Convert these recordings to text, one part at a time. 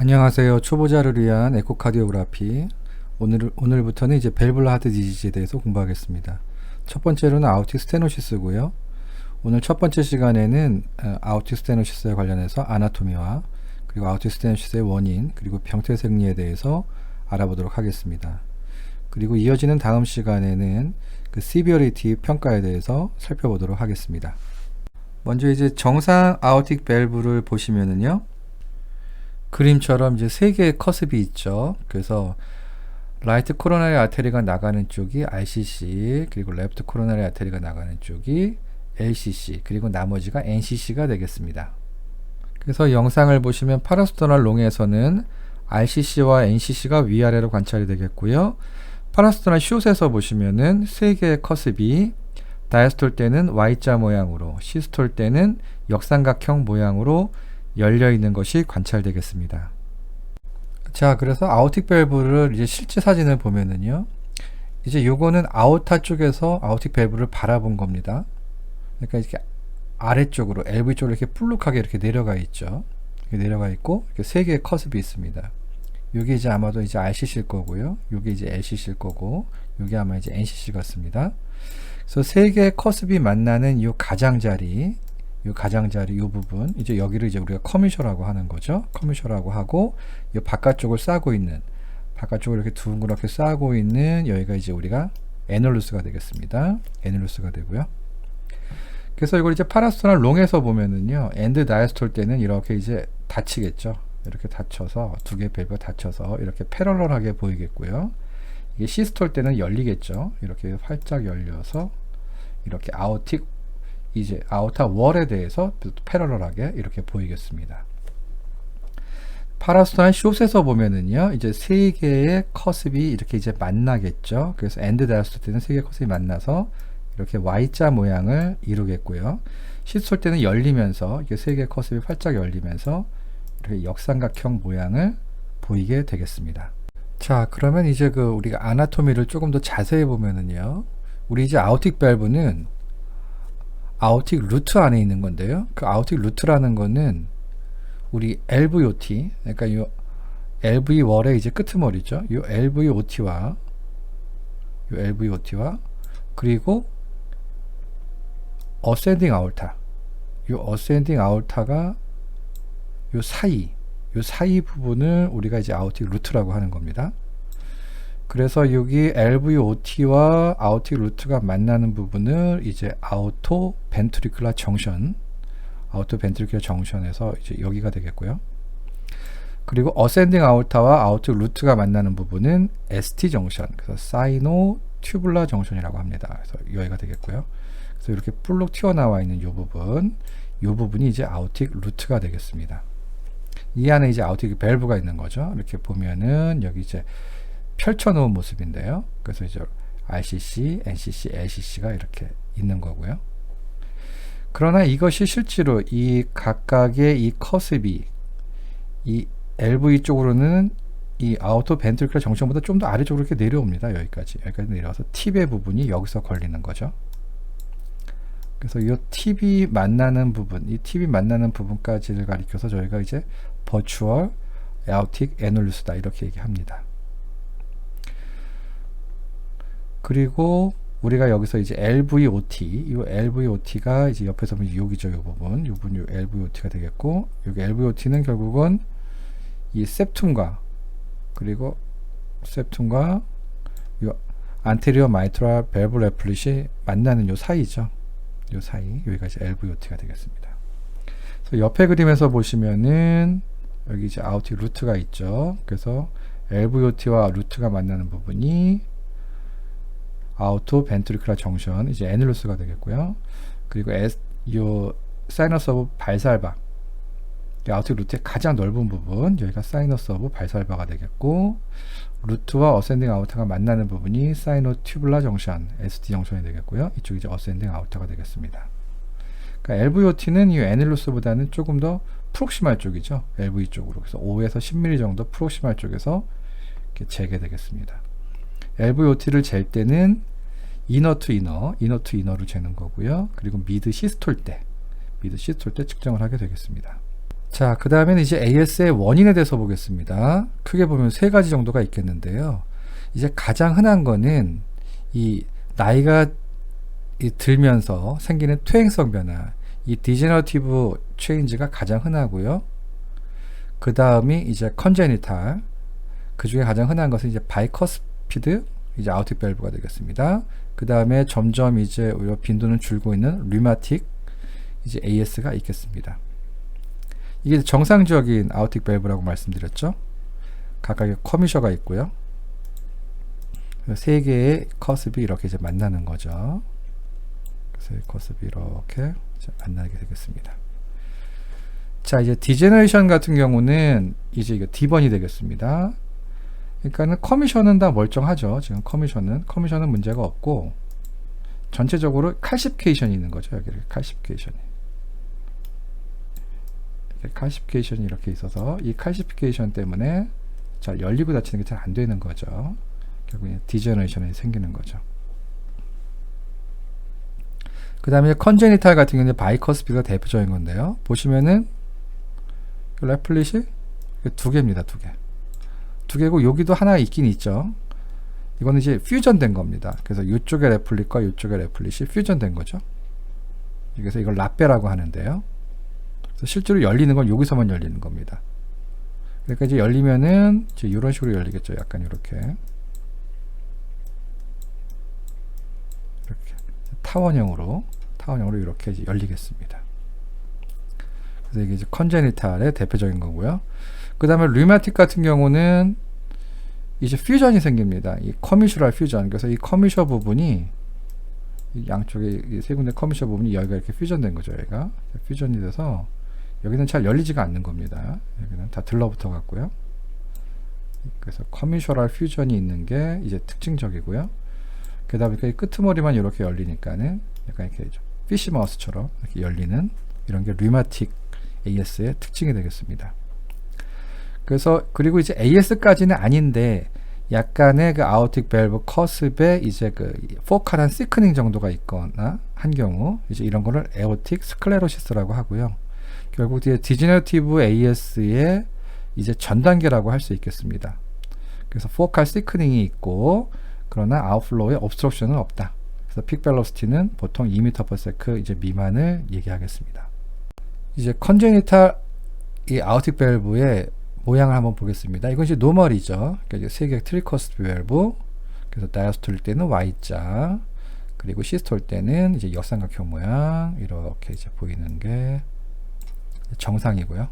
안녕하세요. 초보자를 위한 에코카디오그라피. 오늘, 오늘부터는 이제 벨블라 하트 디지즈에 대해서 공부하겠습니다. 첫 번째로는 아우틱 스테노시스고요. 오늘 첫 번째 시간에는 어, 아우틱 스테노시스에 관련해서 아나토미와 그리고 아우틱 스테노시스의 원인 그리고 병태 생리에 대해서 알아보도록 하겠습니다. 그리고 이어지는 다음 시간에는 그 시비어리티 평가에 대해서 살펴보도록 하겠습니다. 먼저 이제 정상 아우틱 밸브를 보시면은요. 그림처럼 이제 세 개의 커습이 있죠. 그래서 라이트 코로나리 아테리가 나가는 쪽이 RCC, 그리고 레프트 코로나리 아테리가 나가는 쪽이 LCC, 그리고 나머지가 NCC가 되겠습니다. 그래서 영상을 보시면 파라스토널 롱에서는 RCC와 NCC가 위아래로 관찰이 되겠고요. 파라스토널 숏에서 보시면은 세 개의 커습이 다이스톨 때는 Y자 모양으로, 시스톨 때는 역삼각형 모양으로 열려 있는 것이 관찰되겠습니다. 자, 그래서 아우틱 밸브를 이제 실제 사진을 보면은요. 이제 요거는 아우타 쪽에서 아우틱 밸브를 바라본 겁니다. 그러니까 이렇게 아래쪽으로 LV 쪽으로 이렇게 불룩하게 이렇게 내려가 있죠. 이렇게 내려가 있고 이렇게 세 개의 커습이 있습니다. 요게 이제 아마도 이제 RCC일 거고요. 요게 이제 LCC일 거고 요게 아마 이제 NCC 같습니다. 그래서 세 개의 커습이 만나는 요 가장자리 이 가장자리 이 부분 이제 여기를 이제 우리가 커미셔라고 하는 거죠. 커미셔라고 하고 이 바깥쪽을 싸고 있는 바깥쪽을 이렇게 둥그렇게 싸고 있는 여기가 이제 우리가 에널루스가 되겠습니다. 에널루스가 되고요. 그래서 이걸 이제 파라스토널 롱에서 보면은요. 엔드 다이스톨 때는 이렇게 이제 닫히겠죠. 이렇게 닫혀서 두 개의 밸브가 닫혀서 이렇게 패럴럴하게 보이겠고요. 이게 시스톨 때는 열리겠죠. 이렇게 활짝 열려서 이렇게 아우틱 이제 아우터 월에 대해서 패러럴하게 이렇게 보이겠습니다. 파라스토한 숏에서 보면은요, 이제 세 개의 커습이 이렇게 이제 만나겠죠. 그래서 엔드 다이스톨 때는 세 개의 커습이 만나서 이렇게 Y자 모양을 이루겠고요. 시솔 때는 열리면서 이게 세 개의 커습이 활짝 열리면서 이렇게 역삼각형 모양을 보이게 되겠습니다. 자, 그러면 이제 그 우리가 아나토미를 조금 더 자세히 보면은요, 우리 이제 아우틱 밸브는 아우틱 루트 안에 있는 건데요. 그 아우틱 루트라는 거는 우리 LVOT, 그러니까 이 LV 월의 이제 끄트머리죠. 이 LVOT와 이 LVOT와 그리고 어센딩 아울타, 이 어센딩 아울타가 이 사이, 이 사이 부분을 우리가 이제 아우틱 루트라고 하는 겁니다. 그래서 여기 LVOT와 아우틱 루트가 만나는 부분을 이제 아우토 벤트리클라 정션, 아우토 벤트리클라 정션에서 이제 여기가 되겠고요. 그리고 어센딩 아우타와 아우틱 루트가 만나는 부분은 ST 정션, 그래서 사이노 튜블라 정션이라고 합니다. 그래서 여기가 되겠고요. 그래서 이렇게 볼록 튀어나와 있는 이 부분, 이 부분이 이제 아우틱 루트가 되겠습니다. 이 안에 이제 아우틱 밸브가 있는 거죠. 이렇게 보면은 여기 이제 펼쳐놓은 모습인데요. 그래서 이제 RCC, NCC, LCC가 이렇게 있는 거고요. 그러나 이것이 실제로 이 각각의 이 커습이 이 LV 쪽으로는 이 아우토 벤트리클 정션보다 좀 더 아래쪽으로 이렇게 내려옵니다. 여기까지. 여기까지 내려와서 팁의 부분이 여기서 걸리는 거죠. 그래서 이 팁이 만나는 부분, 이 팁이 만나는 부분까지를 가리켜서 저희가 이제 버추얼 아우틱 애놀루스다 이렇게 얘기합니다. 그리고 우리가 여기서 이제 LVOT, 이 LVOT가 이제 옆에서 보면 여기죠, 이 부분, 이 부분 이 LVOT가 되겠고, 여기 LVOT는 결국은 이 septum과 그리고 septum과 이 anterior mitral valve replic이 만나는 요 사이죠, 요 사이, 여기가 이제 LVOT가 되겠습니다. 그래서 옆에 그림에서 보시면은 여기 이제 아우틱 루트가 있죠. 그래서 LVOT와 루트가 만나는 부분이 아우토 벤트리클라 정션 이제 애닐루스가 되겠고요. 그리고 에스, 요 사이너스 오브 발살바 아우토 루트의 가장 넓은 부분 여기가 사이너스 오브 발살바가 되겠고 루트와 어센딩 아우터가 만나는 부분이 사이노 튜블라 정션 ST 정션이 되겠고요. 이쪽이 이제 어센딩 아우터가 되겠습니다. 그러니까 LVOT는 이 애닐루스보다는 조금 더 프록시말 쪽이죠. LV 쪽으로. 그래서 5에서 10mm 정도 프록시말 쪽에서 이렇게 재게 되겠습니다. LVOT를 잴 때는 이너 투 이너, 이너 투 이너를 재는 거고요. 그리고 미드 시스톨 때, 미드 시스톨 때 측정을 하게 되겠습니다. 자, 그 다음에는 이제 AS의 원인에 대해서 보겠습니다. 크게 보면 세 가지 정도가 있겠는데요. 이제 가장 흔한 거는 이 나이가 이 들면서 생기는 퇴행성 변화, 이 디제너티브 체인지가 가장 흔하고요. 그 다음이 이제 컨제니탈, 그 중에 가장 흔한 것은 이제 바이커스 피드, 이제 아우틱 밸브가 되겠습니다. 그 다음에 점점 이제 오히려 빈도는 줄고 있는 류마틱, 이제 AS가 있겠습니다. 이게 정상적인 아우틱 밸브라고 말씀드렸죠. 각각의 커미셔가 있고요. 세 개의 커습이 이렇게 이제 만나는 거죠. 그래서 이 커습이 이렇게 만나게 되겠습니다. 자, 이제 디제너레이션 같은 경우는 이제 이거 D번이 되겠습니다. 그러니까는 커미션은 다 멀쩡하죠. 지금 커미션은 커미션은 문제가 없고 전체적으로 칼시피케이션이 있는 거죠. 여기 칼시피케이션이. 칼시피케이션이 이렇게 있어서 이 칼시피케이션 때문에 잘 열리고 닫히는 게 잘 안 되는 거죠. 결국에 디제너레이션이 생기는 거죠. 그 다음에 컨제니탈 같은 경우는 바이커스피가 대표적인 건데요. 보시면은 레플릿이 두 개입니다. 두 개. 두 개고 여기도 하나 있긴 있죠. 이거는 이제 퓨전된 겁니다. 그래서 이쪽의 레플릿과 이쪽의 레플릿이 퓨전된 거죠. 그래서 이걸 라페라고 하는데요. 실제로 열리는 건 여기서만 열리는 겁니다. 그러니까 이제 열리면은 이제 이런 식으로 열리겠죠. 약간 이렇게 이렇게 타원형으로 타원형으로 이렇게 열리겠습니다. 그래서 이게 이제 컨제니탈의 대표적인 거고요. 그 다음에 류마틱 같은 경우는 이제 퓨전이 생깁니다. 이 커미슈럴 퓨전. 그래서 이 커미셔 부분이 이 양쪽에 이세 군데 커미셔 부분이 여기가 이렇게 퓨전된 거죠. 여기가 퓨전이 돼서 여기는 잘 열리지가 않는 겁니다. 여기는 다 들러붙어 갔고요. 그래서 커미셔럴 퓨전이 있는 게 이제 특징적이고요. 그다음에 이 끄트머리만 이렇게 열리니까는 약간 이렇게 피시 마우스처럼 이렇게 열리는 이런 게 류마틱 AS의 특징이 되겠습니다. 그래서 그리고 이제 AS까지는 아닌데 약간의 그 아우틱 밸브 커습에 이제 그 포칼한 시크닝 정도가 있거나 한 경우 이제 이런 거를 에오틱 스클레로시스라고 하고요. 결국 이제 디제너티브 AS의 이제 전 단계라고 할 수 있겠습니다. 그래서 포칼 시크닝이 있고 그러나 아웃플로우에 옵스트럭션은 없다. 그래서 픽 벨로시티는 보통 2m/s 이제 미만을 얘기하겠습니다. 이제 컨제니탈 이 아우틱 밸브의 모양을 한번 보겠습니다. 이건 이제 노멀이죠. 그러니까 이제 세개 트리커스 밸브. 그래서 다이아스톨 때는 Y자. 그리고 시스톨 때는 이제 역삼각형 모양 이렇게 이제 보이는 게 정상이고요.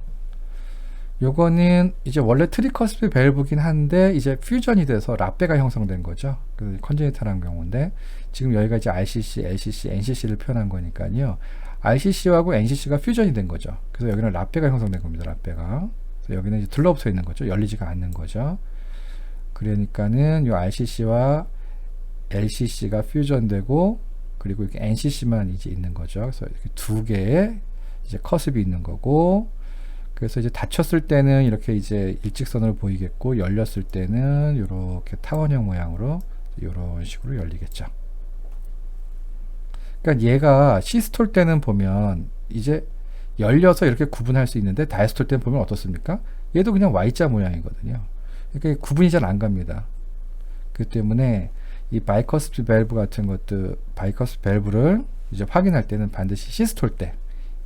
요거는 이제 원래 트리커스피 밸브긴 한데 이제 퓨전이 돼서 라페가 형성된 거죠. 그 컨제니탈한 경우인데 지금 여기가 이제 RCC, LCC, NCC를 표현한 거니까요. RCC하고 NCC가 퓨전이 된 거죠. 그래서 여기는 라페가 형성된 겁니다. 라페가. 여기는 이제 들러붙어 있는 거죠. 열리지가 않는 거죠. 그러니까는 요 RCC와 LCC가 퓨전되고 그리고 이렇게 NCC만 이제 있는 거죠. 그래서 이렇게 두 개의 이제 커습이 있는 거고 그래서 이제 닫혔을 때는 이렇게 이제 일직선으로 보이겠고 열렸을 때는 이렇게 타원형 모양으로 이런 식으로 열리겠죠. 그러니까 얘가 시스톨 때는 보면 이제 열려서 이렇게 구분할 수 있는데 다이스톨 때는 보면 어떻습니까? 얘도 그냥 Y자 모양이거든요. 그러니까 구분이 잘 안 갑니다. 그 때문에 이 바이커스 밸브 같은 것도 바이커스 밸브를 이제 확인할 때는 반드시 시스톨 때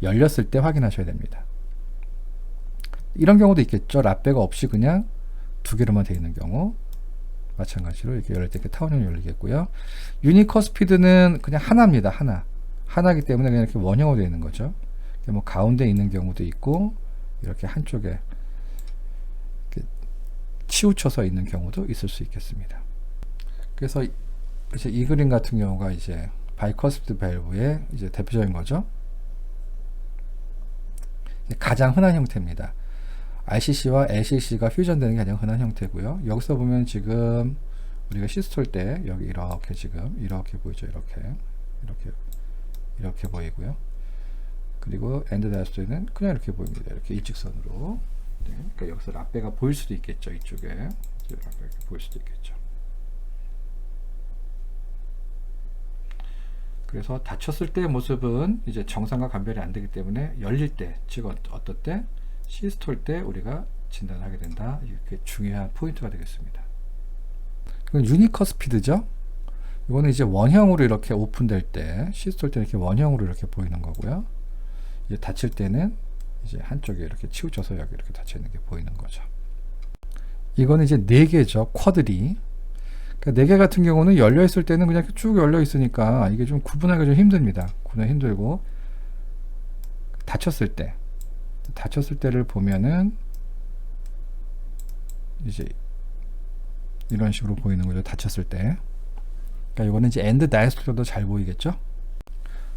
열렸을 때 확인하셔야 됩니다. 이런 경우도 있겠죠. 라페가 없이 그냥 두 개로만 되어 있는 경우 마찬가지로 이렇게 열릴 때 이렇게 타원형이 열리겠고요. 유니커 스피드는 그냥 하나입니다. 하나. 하나이기 때문에 그냥 이렇게 원형으로 되어 있는 거죠. 뭐 가운데 있는 경우도 있고 이렇게 한쪽에 이렇게 치우쳐서 있는 경우도 있을 수 있겠습니다. 그래서 이제 이 그림 같은 경우가 이제 바이커스피드 밸브의 이제 대표적인 거죠. 가장 흔한 형태입니다. RCC와 LCC가 퓨전되는 게 가장 흔한 형태고요. 여기서 보면 지금 우리가 시스톨 때 여기 이렇게 지금 이렇게 보이죠. 이렇게 이렇게 이렇게 보이고요. 그리고 엔드 다이스토는 그냥 이렇게 보입니다. 이렇게 일직선으로. 네, 그러니까 여기서 라페가 보일 수도 있겠죠. 이쪽에 이렇게 보일 수도 있겠죠. 그래서 닫혔을 때의 모습은 이제 정상과 감별이 안 되기 때문에 열릴 때, 즉 어- 어떨 때 시스톨 때 우리가 진단하게 된다. 이렇게 중요한 포인트가 되겠습니다. 그럼 유니커 스피드죠. 이거는 이제 원형으로 이렇게 오픈될 때 시스톨 때 이렇게 원형으로 이렇게 보이는 거고요. 이제 닫힐 때는 이제 한쪽에 이렇게 치우쳐서 여기 이렇게 닫혀 있는 게 보이는 거죠. 이거는 이제 네 개죠. 쿼드리. 그러니까 네개 같은 경우는 열려 있을 때는 그냥 쭉 열려 있으니까 이게 좀 구분하기 좀 힘듭니다. 구분 힘들고 닫혔을 때 닫혔을 때를 보면은 이제 이런 식으로 보이는 거죠. 닫혔을 때. 그러니까 이거는 이제 엔드 다이스토도 잘 보이겠죠?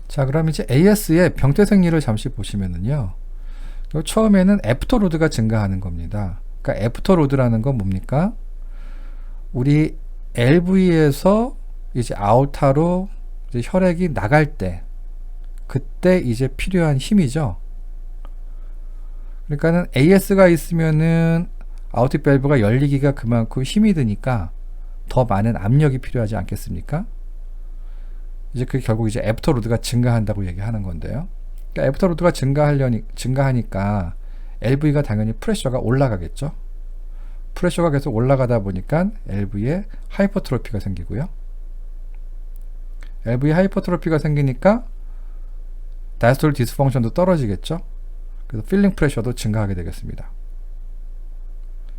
자, 그럼 이제 AS의 병태 생리를 잠시 보시면은요. 처음에는 애프터 로드가 증가하는 겁니다. 그러니까 애프터 로드라는 건 뭡니까? 우리 LV에서 이제 아우타로 이제 혈액이 나갈 때 그때 이제 필요한 힘이죠. 그러니까는 AS가 있으면은 아우틱 밸브가 열리기가 그만큼 힘이 드니까 더 많은 압력이 필요하지 않겠습니까? 이제 그 결국 이제 애프터 로드가 증가한다고 얘기하는 건데요. 그러니까 애프터 로드가 증가하려니 증가하니까 LV가 당연히 프레셔가 올라가겠죠. 프레셔가 계속 올라가다 보니까 LV에 하이퍼트로피가 생기고요. LV 하이퍼트로피가 생기니까 다이스톨 디스펑션도 떨어지겠죠. 그래서 필링 프레셔도 증가하게 되겠습니다.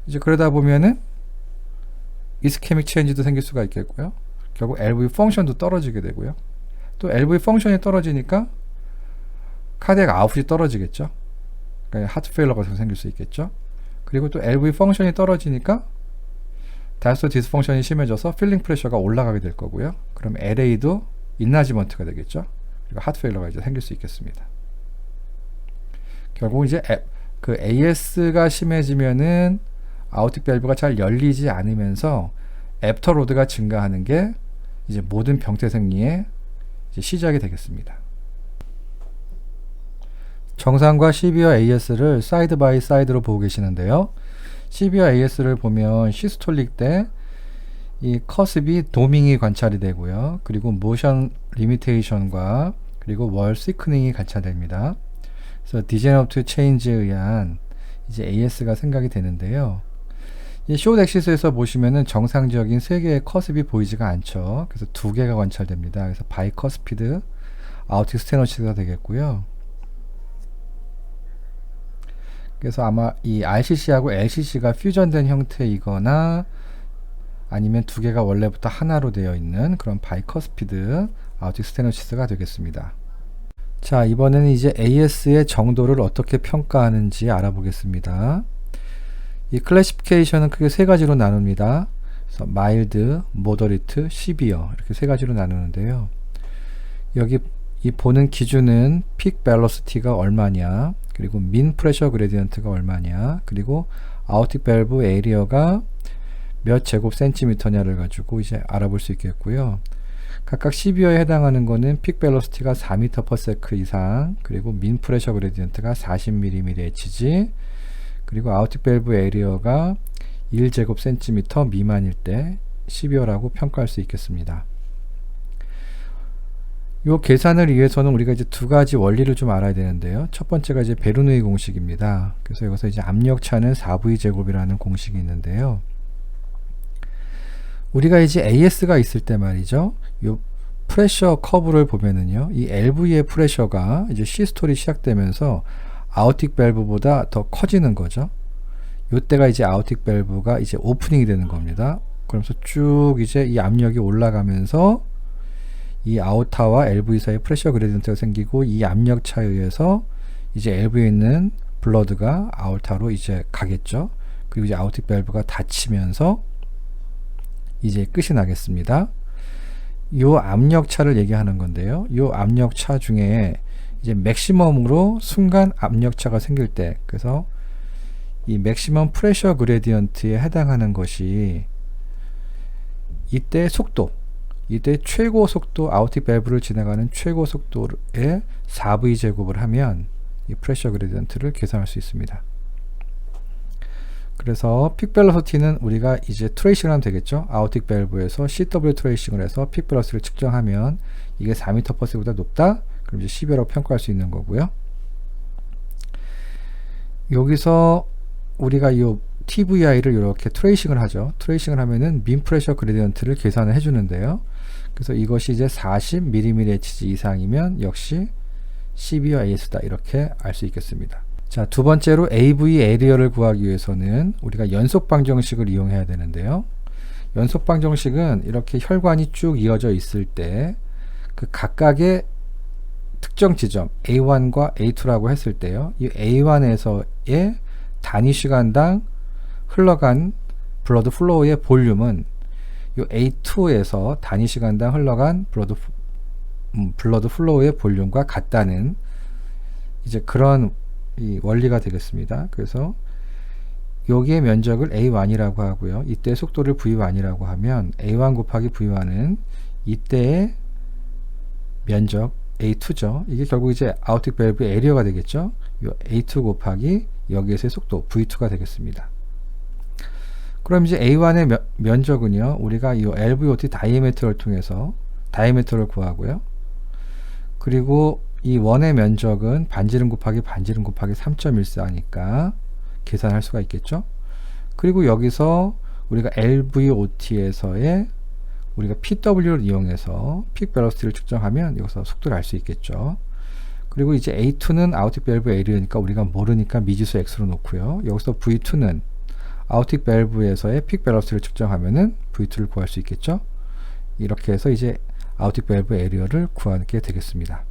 이제 그러다 보면은 이스케믹 체인지도 생길 수가 있겠고요. 결국 LV 펑션도 떨어지게 되고요. 또 LV 펑션이 떨어지니까 카디악 아웃이 떨어지겠죠. 그러니까 하트 페일러가 생길 수 있겠죠. 그리고 또 LV 펑션이 떨어지니까 다이스톨 디스펑션이 심해져서 필링 프레셔가 올라가게 될 거고요. 그럼 LA도 인나지먼트가 되겠죠. 그리고 하트 페일러가 이제 생길 수 있겠습니다. 결국 이제 그 AS가 심해지면은 아우틱 밸브가 잘 열리지 않으면서 애프터 로드가 증가하는 게 이제 모든 병태 생리의 시작이 되겠습니다. 정상과 CB와 AS를 사이드 바이 사이드로 보고 계시는데요. CB와 AS를 보면 시스톨릭 때 이 커습이 도밍이 관찰이 되고요. 그리고 모션 리미테이션과 그리고 월 시크닝이 관찰됩니다. 그래서 디제너트 체인지에 의한 이제 AS가 생각이 되는데요. 이숏 엑시스에서 보시면은 정상적인 세 개의 커습이 보이지가 않죠. 그래서 두 개가 관찰됩니다. 그래서 바이커스피드 아우틱 스테노시스가 되겠고요. 그래서 아마 이 RCC하고 LCC가 퓨전된 형태이거나 아니면 두 개가 원래부터 하나로 되어 있는 그런 바이커스피드 아우틱 스테노시스가 되겠습니다. 자, 이번에는 이제 AS의 정도를 어떻게 평가하는지 알아보겠습니다. 이 클래시피케이션은 크게 세 가지로 나눕니다. 그래서 마일드, 모더리트, 시비어 이렇게 세 가지로 나누는데요. 여기 이 보는 기준은 픽 벨로시티가 얼마냐, 그리고 민 프레셔 그레디언트가 얼마냐, 그리고 아우틱 밸브 에리어가 몇 제곱 센티미터냐를 가지고 이제 알아볼 수 있겠고요. 각각 12호에 해당하는 거는 픽 벨로시티가 4m/s 이상, 그리고 민 프레셔 그레디언트가 40mm HG, 그리고 아우틱 밸브 에리어가 1제곱 센티미터 미만일 때 12호라고 평가할 수 있겠습니다. 이 계산을 위해서는 우리가 이제 두 가지 원리를 좀 알아야 되는데요. 첫 번째가 이제 베르누이 공식입니다. 그래서 여기서 이제 압력차는 4V 제곱이라는 공식이 있는데요. 우리가 이제 AS가 있을 때 말이죠. 요 프레셔 커브를 보면은요. 이 LV의 프레셔가 이제 시스톨이 시작되면서 아우틱 밸브보다 더 커지는 거죠. 요때가 이제 아우틱 밸브가 이제 오프닝이 되는 겁니다. 그러면서 쭉 이제 이 압력이 올라가면서 이 아우타와 LV 사이 프레셔 그레디언트가 생기고 이 압력 차에 의해서 이제 LV에 있는 블러드가 아우타로 이제 가겠죠. 그리고 이제 아우틱 밸브가 닫히면서 이제 끝이 나겠습니다. 요 압력 차를 얘기하는 건데요. 요 압력 차 중에 이제 맥시멈으로 순간 압력차가 생길 때 그래서 이 맥시멈 프레셔 그레디언트에 해당하는 것이 이때 속도 이때 최고 속도 아우틱 밸브를 지나가는 최고 속도의 4V 제곱을 하면 이 프레셔 그레디언트를 계산할 수 있습니다. 그래서 픽 벨로시티는 우리가 이제 트레이싱을 하면 되겠죠. 아우틱 밸브에서 CW 트레이싱을 해서 픽 벨로시티를 측정하면 이게 4m/s보다 높다. 그럼 이제 10여라고 평가할 수 있는 거고요. 여기서 우리가 이 TVI를 이렇게 트레이싱을 하죠. 트레이싱을 하면은 민 프레셔 그레디언트를 계산을 해주는데요. 그래서 이것이 이제 40mmHg 이상이면 역시 CB와 AS다 이렇게 알 수 있겠습니다. 자, 두 번째로 AV 에리어를 구하기 위해서는 우리가 연속 방정식을 이용해야 되는데요. 연속 방정식은 이렇게 혈관이 쭉 이어져 있을 때 그 각각의 특정 지점 A1과 A2라고 했을 때요. 이 A1에서의 단위 시간당 흘러간 블러드 플로우의 볼륨은 이 A2에서 단위 시간당 흘러간 블러드 프- 음, 블러드 플로우의 볼륨과 같다는 이제 그런 이 원리가 되겠습니다. 그래서 여기의 면적을 A1이라고 하고요. 이때 속도를 V1이라고 하면 A1 곱하기 V1은 이때의 면적 A2죠. 이게 결국 이제 아우틱 밸브의 에리어가 되겠죠. 요 A2 곱하기 여기에서의 속도 V2가 되겠습니다. 그럼 이제 A1의 면, 면적은요. 우리가 이 LVOT 다이아메트를 통해서 다이아메트를 구하고요. 그리고 이 원의 면적은 반지름 곱하기 반지름 곱하기 3.14니까 계산할 수가 있겠죠. 그리고 여기서 우리가 LVOT에서의 우리가 PW를 이용해서 픽 벨로시티를 측정하면 여기서 속도를 알 수 있겠죠. 그리고 이제 A2는 아우틱 밸브 에리어니까 우리가 모르니까 미지수 X로 놓고요. 여기서 V2는 아우틱 밸브에서의 픽 벨로시티를 측정하면은 V2를 구할 수 있겠죠. 이렇게 해서 이제 아우틱 밸브 에리어를 구하게 되겠습니다.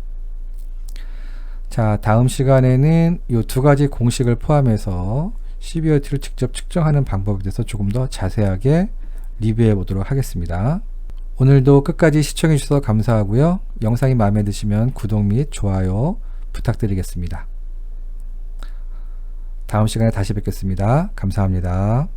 자, 다음 시간에는 이 두 가지 공식을 포함해서 CBOT를 직접 측정하는 방법에 대해서 조금 더 자세하게 리뷰해 보도록 하겠습니다. 오늘도 끝까지 시청해 주셔서 감사하고요. 영상이 마음에 드시면 구독 및 좋아요 부탁드리겠습니다. 다음 시간에 다시 뵙겠습니다. 감사합니다.